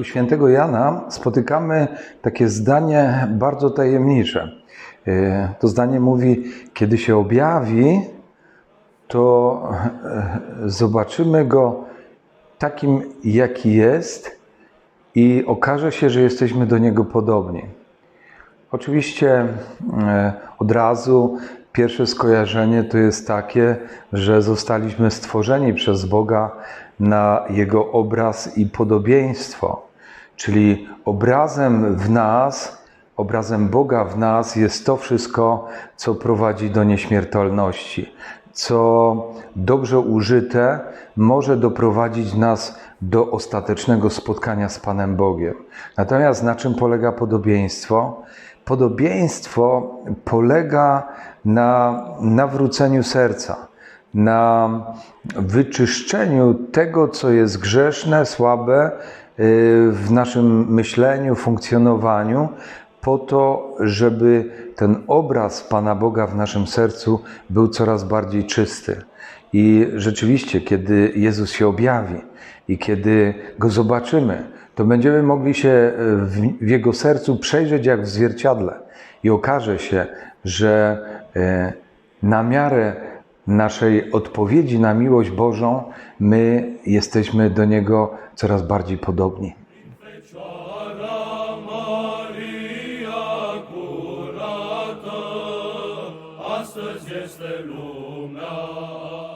U świętego Jana spotykamy takie zdanie bardzo tajemnicze. E, To zdanie mówi, kiedy się objawi, to e, zobaczymy go takim, jaki jest i okaże się, że jesteśmy do niego podobni. Oczywiście e, od razu pierwsze skojarzenie to jest takie, że zostaliśmy stworzeni przez Boga na Jego obraz i podobieństwo. Czyli obrazem w nas, obrazem Boga w nas jest to wszystko, co prowadzi do nieśmiertelności, co dobrze użyte może doprowadzić nas do ostatecznego spotkania z Panem Bogiem. Natomiast na czym polega podobieństwo? Podobieństwo polega na nawróceniu serca, na wyczyszczeniu tego, co jest grzeszne, słabe yy, w naszym myśleniu, funkcjonowaniu, po to, żeby ten obraz Pana Boga w naszym sercu był coraz bardziej czysty. I rzeczywiście, kiedy Jezus się objawi i kiedy go zobaczymy, to będziemy mogli się e, w, jego sercu przejrzeć jak w zwierciadle i okaże się, że e, na miarę naszej odpowiedzi na miłość Bożą, my jesteśmy do Niego coraz bardziej podobni. astăzi este lumea.